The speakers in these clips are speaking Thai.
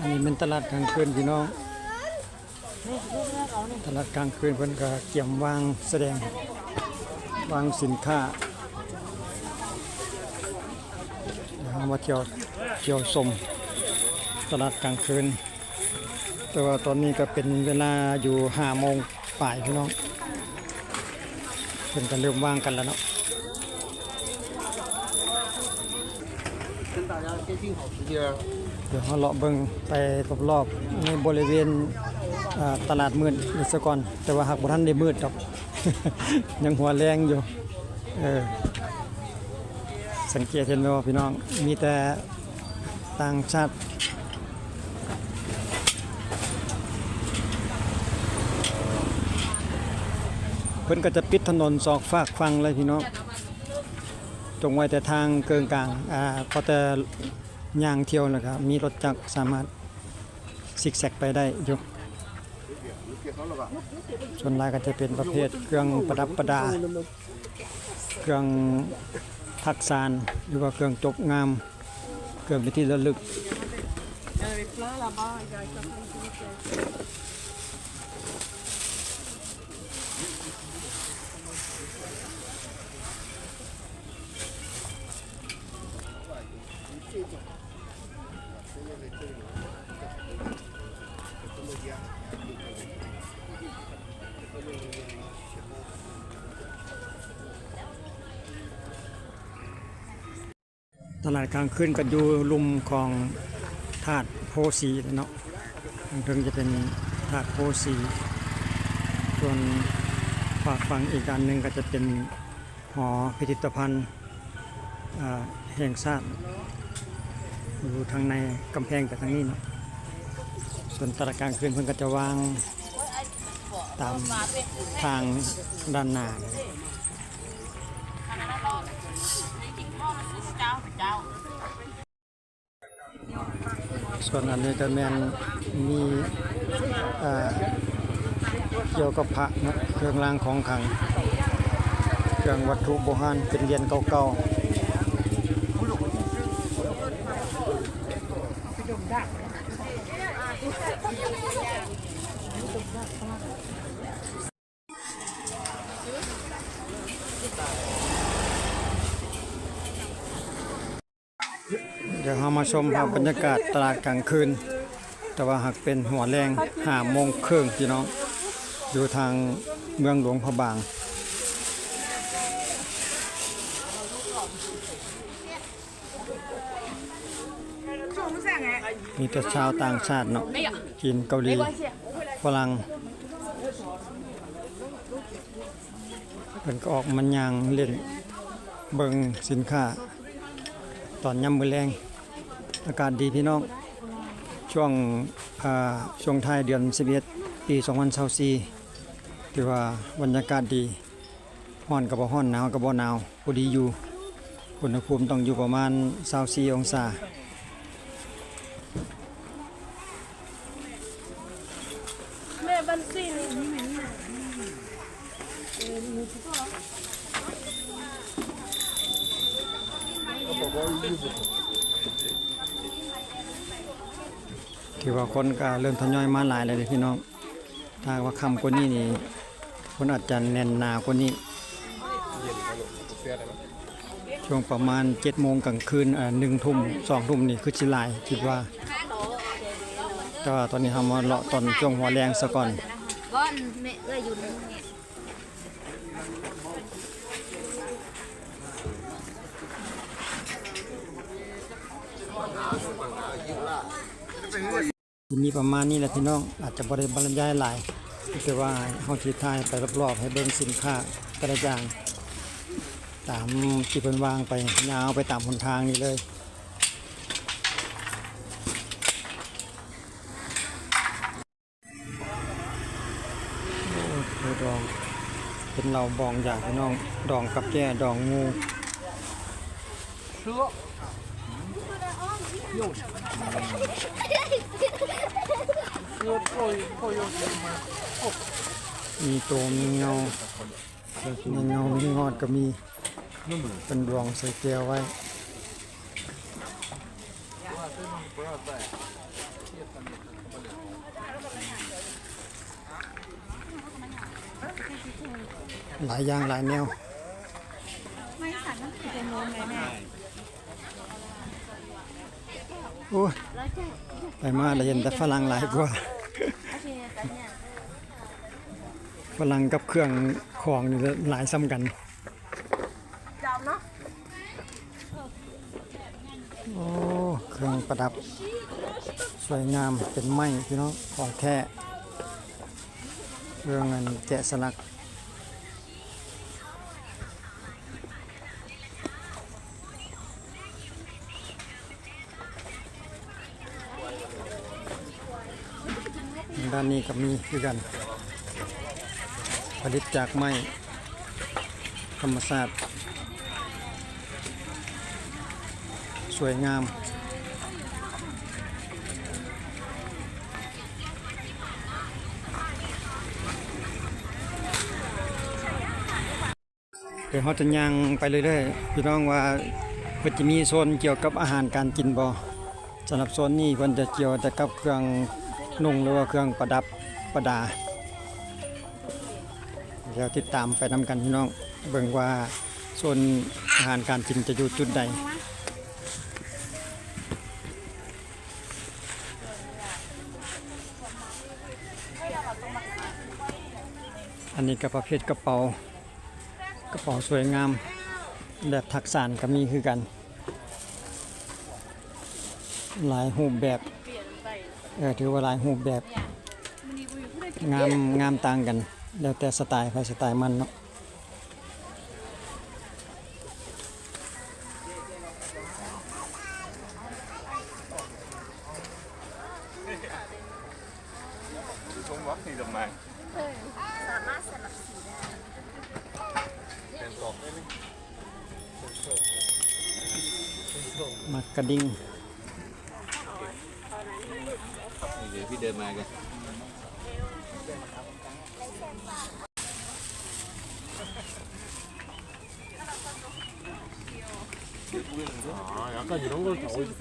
อันนี้เป็นตลาดกลางคืนพี่น้อง ตลาดกลางคืนเพิ่นก็เกี่ยมวางแสดงวางสินค้าเดี๋ยวเรามาเที่ยวเที่ยวชมตลาดกลางคืน แต่ว่าตอนนี้ก็เป็นเวลาอยู่ห้าโมงป่ายพี่น้องเพิ่นก็เริ่มว่างกันแล้วเนาะ 跟大家接近好时间。 เดี๋ยวเราเลาะเบิ่งไปรอบๆในบริเวณอ่าตลาดมืดนิสก่อนแต่ว่าหากบ่ทันได้มืดดอก ยังหัวแรงอยู่เออสังเกตเห็นไหมว่าพี่น้องมีแต่ต่างชาติเพิ่นก็จะปิดถนนสองฝากฟังเลยพี่น้อง จงไว้แต่ทางเกิงกลางอ่าพอแต่ย่างเที่ยวนะครับมีรถจักรสามารถซิกแซกไปได้อยู่ส่วนหลายก็จะเป็นประเภทเครื่องประดับประดา เครื่องทักษานหรือว่าเครื่องจบงาม เครื่องเป็นที่ระลึก ตลาดกลางคืนก็อยู่ลุมของธาตุโพสีเนาะทางเทิงจะเป็นธาตุโพสีส่วนฝากฝั่งอีกอันหนึ่งก็จะเป็นหอพิพิธภัณฑ์แห่งชาติอยู่ทางในกำแพงกับทางนี้เนาะส่วนตลาดกลางคืนเพิ่นก็จะวางตามทางด้านหน้า ส่วนอันนี้ก็แมนมีเกี่ยวกับพระเนะเครื่องรางของขลังเครื่องวัตถุโบราณเป็นเหรียนเก่าๆ เดี๋ยวเรามา ชมภาพบรรยากาศตลาดกลางคืน แต่ว่าหากเป็นหัวแรงหาโมงเครึ่องพี่น้อง อยู่ทางเมืองหลวงพะบาง มีแต่ชาวต่างชาติเนาะจีนเกาหลีฝรั่งเป็นก็ออกมันยางเล่นเบิงสินค้าตอนย่ำมือแรง อากาศดีพี่น้อง ช่วงช่วงท้ายเดือน11ปี 2024ถือว่าบรรยากาศดีร้อนกับบ่ร้อนหนาวกับบ่หนาวพอดีอยู่อุณหภูมิต้องอยู่ประมาณ24องศาแม่บันซีน ถือว่าคนก็เริ่มทยอยมาหลายเลยพี่น้องถ้าว่าคำกว่านี้นี่คนอาจจะแน่นหนากว่านี้ ช่วงประมาณ7โมงกลางคืนอ่า1ทุ่ม2ทุ่มนี่คือสิหลายคิดว่า แต่ว่าตอนนี้เรามาเลาะตอนช่วงหัวแรงซะก่อน ก้อนแม่เอ้ยอยู่นี่เนี่ย มีประมาณนี้แหละพี่น้องอาจจะบริบรรยายหลายแต่ว่าเฮาสิถ่ายไปรอบๆให้เบิ่งสินค้าแต่ละอย่างตามที่เพิ่นวางไปยาวไปตามหนทางนี้เลยดองเป็นเราบองอย่างพี่น้องดองกับแก่ดองงู มีโตมีเงามีเงามีงอดก็มีเป็นรองใส่แก้วไว้หลายอย่างหลายแนว ไม่สั่นต้องเป็นโน้มไง โอ้ยแล้วจะไปมาได้เห็นแต่ฝรั่งหลายกว่าโอเคแต่เนี่ยฝรั่งกับเครื่องของนี่หลายซ้ำกันจำเนาะโอ้เครื่องประดับ สวยงามเป็นไม้พี่น้องของแท้เรื่องเงินแกะสลัก ด้านนี้ก็มีคือกัน ผลิตจากไม้ธรรมศาตร์สวยงามเดี๋ยวเขาจะย่างไปเรื่อยๆพี่น้องว่าเพิ่นจะมีโซนเกี่ยวกับอาหารการกินบ่สำหรับโซนนี้เพิ่นจะเกี่ยวแต่กับเครื่อง นุ่งหรือว่าเครื่องประดับประดา เดี๋ยวติดตามไปนำกันพี่น้อง เบิ่งว่าโซนอาหารการกินจะอยู่จุดใดอันนี้ก็ประเภทกระเป๋ากระเป๋าสวยงามแบบถักสานก็มีคือกัน หลายรูปแบบ เออถือว่าหลายรูปแบบ งามงามต่างกัน แล้วแต่สไตล์ใครสไตล์มันเนาะ ดี๋ยวพี่เดินมากัน אה, יאללה, אני לא רואה את האויב.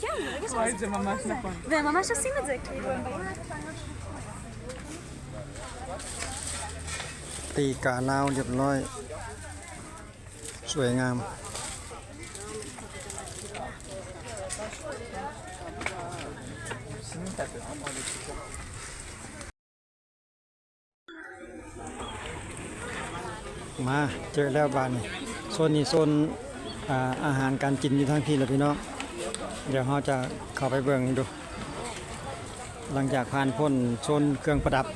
כן, ברגע שעושים את זה ממש נכון. והם ממש עושים את זה, כאילו, הם באים ตีกาลาวเรียบร้อย สวยงาม มาเจอแล้วบ้านนี้โซนนี้โซนอาอาหารการกินอยู่ทั้งที่แล้วพี่น้องเดี๋ยวเราจะเข้าไปเบิ่งดู หลังจากผ่านพ้นโซนเครื่องประดับ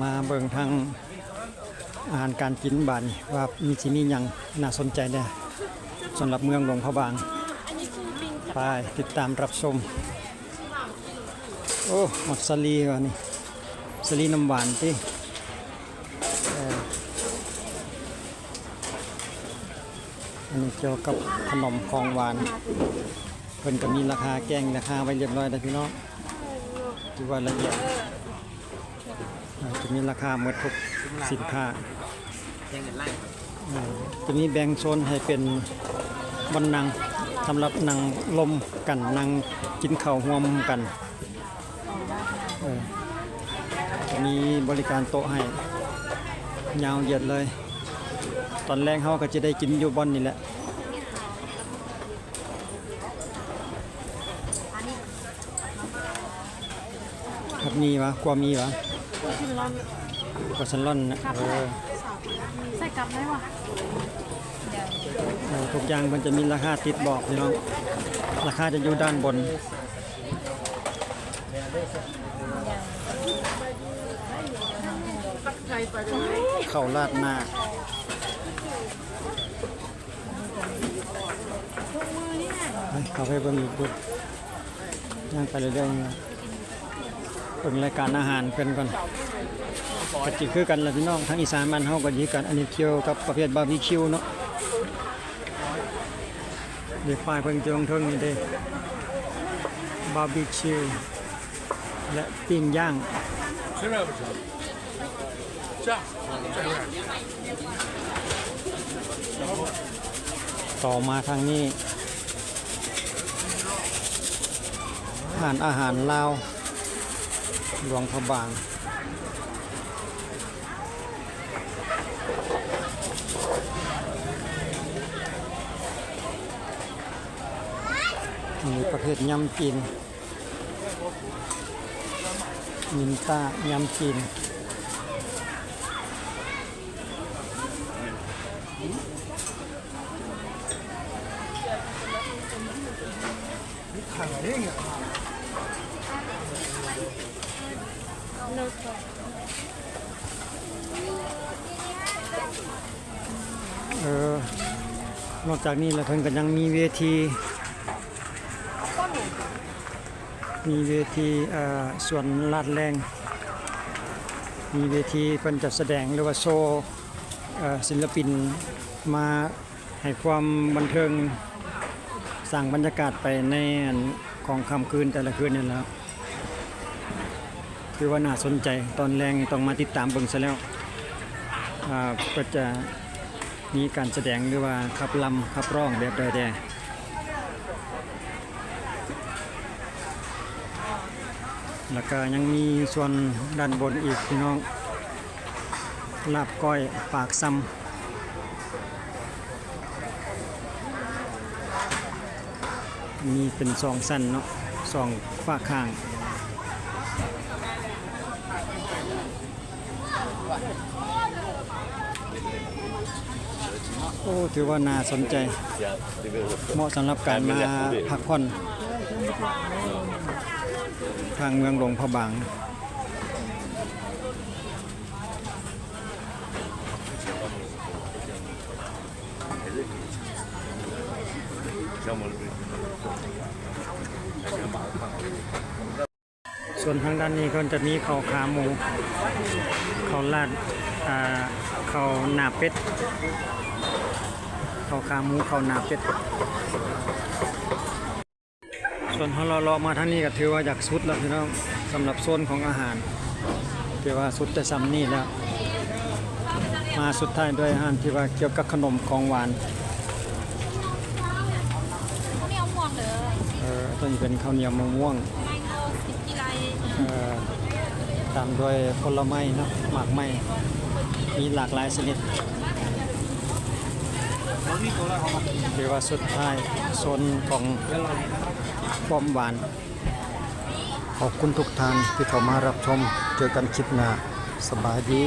มาเบิ่งทางอาหารการกินบ้านนี้ว่ามีที่มีหยังน่าสนใจแน่สำหรับเมืองหลวงพระบางไปติดตามรับชม โอ้หมดสลีก่อนนี่สลีน้ำหวานที่อันนี้เกี่ยวกับขนมของหวานเพิ่นก็มีราคาแกงราคาไว้เรียบร้อยแล้วพี่น้องถือว่าละเอียดอ่าจะมีราคาหมดทุกสินค้ายังเงินไล่อ่าจะมีแบ่งโซนให้เป็นบนนังสำหรับนังลมกันนังกินข้าวห่วมกันเออ จะมีบริการโต๊ะให้ยาวเหยียดเลย ตอนแรกเขาก็จะได้กินอยู่บอนนี่แหละครับมีวะกว่ามีวะกว่าฉันร่อนนะเออใส่กลับได้วะเออทุกอย่างมันจะมีราคาติดบอกพี่น้อง ราคาจะอยู่ด้านบน เข้าลาดหน้าไปเข้าไปเบิ่งอีกดูย่างไปเรื่อยๆเบิ่งรายการอาหารเพิ่นก่อนก็จิคือกันละพี่น้องทั้งอีสานบ้านเฮาก็สิคือกันอันนี้เกี่ยวกับประเภทบาร์บีคิวเนาะเดี๋ยวป้ายเพิ่นจงเทิงนี่เด้บาร์บีคิวและปิ้งย่าง ต่อมาทางนี้ผ่านอาหารลาวหลวงพระบางมีประเภทยำจีนมินต้ายำจีน เออนอกจากนี้แล้วเพิ่นก็ยังมีเวที มีเวทีเอ่อส่วนลาดแรง มีเวทีเพิ่นจัดแสดงหรือว่าโชว์ศิลปินมาให้ความบันเทิง ร้างบรรยากาศไปในของค่ำคืนแต่ละคืนนี่และครับคือว่าน่าสนใจตอนแรงต้องมาติดตามเบิ่งซะแล้วอ่าก็จะมีการแสดงหรือว่าขับลำขับร้องแบบใดแดแล้วก็ยังมีส่วนด้านบนอีกพี่น้องลาบก้อยปากซ้ำ มีเป็นสองสั้นเนาะสองฝาข้างโอ้ถือว่าน่าสนใจเหมาะสำหรับการมาพักผ่อน ทางเมืองหลวงพระบาง ส่วนทางด้านนี้ก็จะมีข้าวขาหมูข้าวราดข้าวหนาเป็ดข้าวขาหมูข้าวหนาเป็ด ส่วนเราเลาะมาทางนี้ก็ถือว่าอยากสุดแล้วพี่น้องสำหรับโซนของอาหารถือว่าสุดแต่ซ้ำนี่แล้วมาสุดท้ายด้วยอาหารที่ว่าเกี่ยวกับขนมของหวานเขาไม่เอาม่วงเลยเอ่อต้นเป็นข้าวเหนียวมะม่วง ตามด้วยผลไม้เนาะหมากไม้มีหลากหลายชนิดถือว่าสุดท้ายโซนของป้อมหวาน ขอบคุณทุกท่านที่เข้ามารับชม เจอกันคลิปหน้าสบายดี